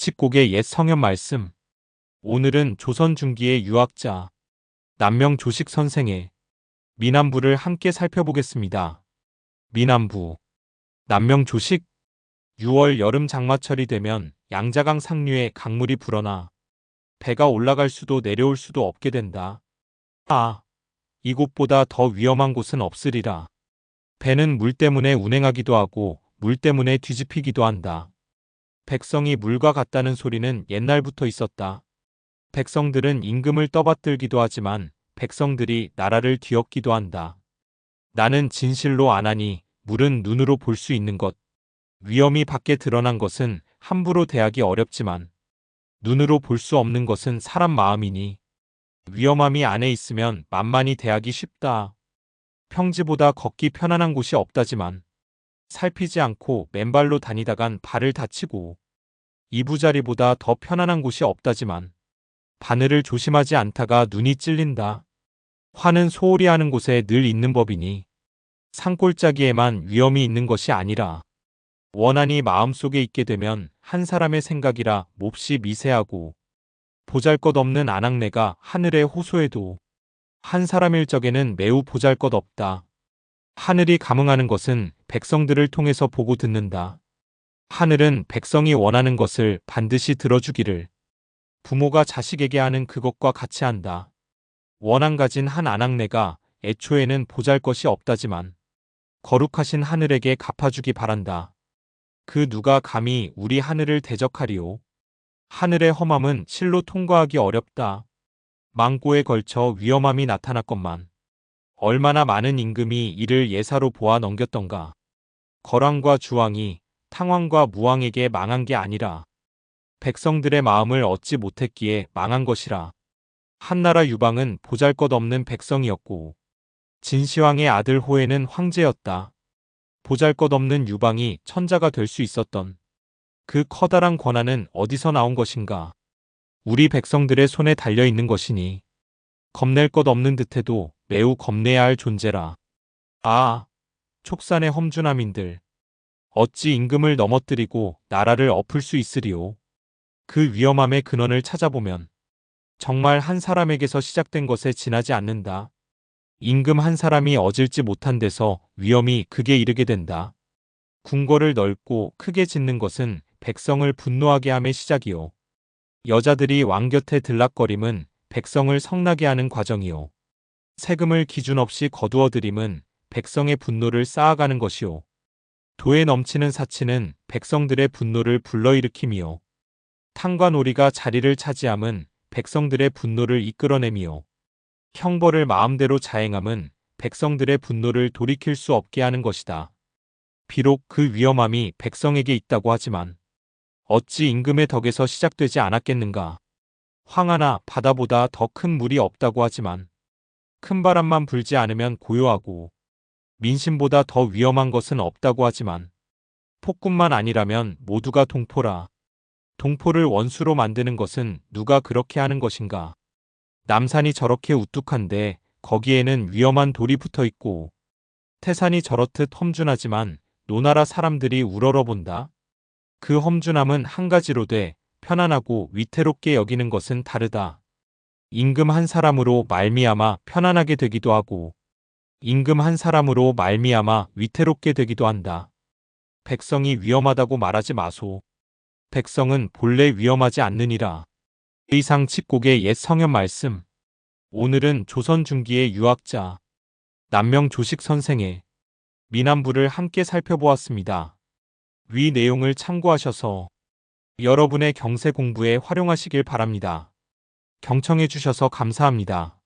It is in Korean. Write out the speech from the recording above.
칩곡의 옛 성현 말씀. 오늘은 조선 중기의 유학자 남명 조식 선생의 미남부를 함께 살펴보겠습니다. 미남부 남명 조식 6월 여름 장마철이 되면 양자강 상류에 강물이 불어나 배가 올라갈 수도 내려올 수도 없게 된다. 아, 이곳보다 더 위험한 곳은 없으리라. 배는 물 때문에 운행하기도 하고 물 때문에 뒤집히기도 한다. 백성이 물과 같다는 소리는 옛날부터 있었다. 백성들은 임금을 떠받들기도 하지만 백성들이 나라를 뒤엎기도 한다. 나는 진실로 안하니 물은 눈으로 볼 수 있는 것. 위험이 밖에 드러난 것은 함부로 대하기 어렵지만 눈으로 볼 수 없는 것은 사람 마음이니 위험함이 안에 있으면 만만히 대하기 쉽다. 평지보다 걷기 편안한 곳이 없다지만 살피지 않고 맨발로 다니다간 발을 다치고 이부자리보다 더 편안한 곳이 없다지만 바늘을 조심하지 않다가 눈이 찔린다. 화는 소홀히 하는 곳에 늘 있는 법이니 산골짜기에만 위험이 있는 것이 아니라 원한이 마음속에 있게 되면 한 사람의 생각이라 몹시 미세하고 보잘것없는 안악내가 하늘에 호소해도 한 사람일 적에는 매우 보잘것없다. 하늘이 감응하는 것은 백성들을 통해서 보고 듣는다. 하늘은 백성이 원하는 것을 반드시 들어주기를 부모가 자식에게 하는 그것과 같이 한다. 원한 가진 한 안악내가 애초에는 보잘 것이 없다지만 거룩하신 하늘에게 갚아주기 바란다. 그 누가 감히 우리 하늘을 대적하리오. 하늘의 험함은 실로 통과하기 어렵다. 망고에 걸쳐 위험함이 나타났건만 얼마나 많은 임금이 이를 예사로 보아 넘겼던가. 거랑과 주왕이 탕왕과 무왕에게 망한 게 아니라 백성들의 마음을 얻지 못했기에 망한 것이라. 한나라 유방은 보잘것없는 백성이었고 진시황의 아들 호에는 황제였다. 보잘것없는 유방이 천자가 될 수 있었던 그 커다란 권한은 어디서 나온 것인가? 우리 백성들의 손에 달려 있는 것이니 겁낼 것 없는 듯해도 매우 겁내야 할 존재라. 아, 촉산의 험준함인들. 어찌 임금을 넘어뜨리고 나라를 엎을 수 있으리오. 그 위험함의 근원을 찾아보면 정말 한 사람에게서 시작된 것에 지나지 않는다. 임금 한 사람이 어질지 못한 데서 위험이 극에 이르게 된다. 궁궐을 넓고 크게 짓는 것은 백성을 분노하게 함의 시작이요. 여자들이 왕 곁에 들락거림은 백성을 성나게 하는 과정이요. 세금을 기준 없이 거두어들임은 백성의 분노를 쌓아가는 것이요. 도에 넘치는 사치는 백성들의 분노를 불러일으킴이요. 탕과 놀이가 자리를 차지함은 백성들의 분노를 이끌어내미요. 형벌을 마음대로 자행함은 백성들의 분노를 돌이킬 수 없게 하는 것이다. 비록 그 위험함이 백성에게 있다고 하지만 어찌 임금의 덕에서 시작되지 않았겠는가. 황하나 바다보다 더 큰 물이 없다고 하지만 큰 바람만 불지 않으면 고요하고 민심보다 더 위험한 것은 없다고 하지만 폭군만 아니라면 모두가 동포라. 동포를 원수로 만드는 것은 누가 그렇게 하는 것인가. 남산이 저렇게 우뚝한데 거기에는 위험한 돌이 붙어 있고 태산이 저렇듯 험준하지만 노나라 사람들이 우러러본다. 그 험준함은 한 가지로 돼 편안하고 위태롭게 여기는 것은 다르다. 임금 한 사람으로 말미암아 편안하게 되기도 하고 임금 한 사람으로 말미암아 위태롭게 되기도 한다. 백성이 위험하다고 말하지 마소. 백성은 본래 위험하지 않느니라. 의상 칩곡의 옛 성현 말씀. 오늘은 조선 중기의 유학자 남명 조식 선생의 미남부를 함께 살펴보았습니다. 위 내용을 참고하셔서 여러분의 경세 공부에 활용하시길 바랍니다. 경청해 주셔서 감사합니다.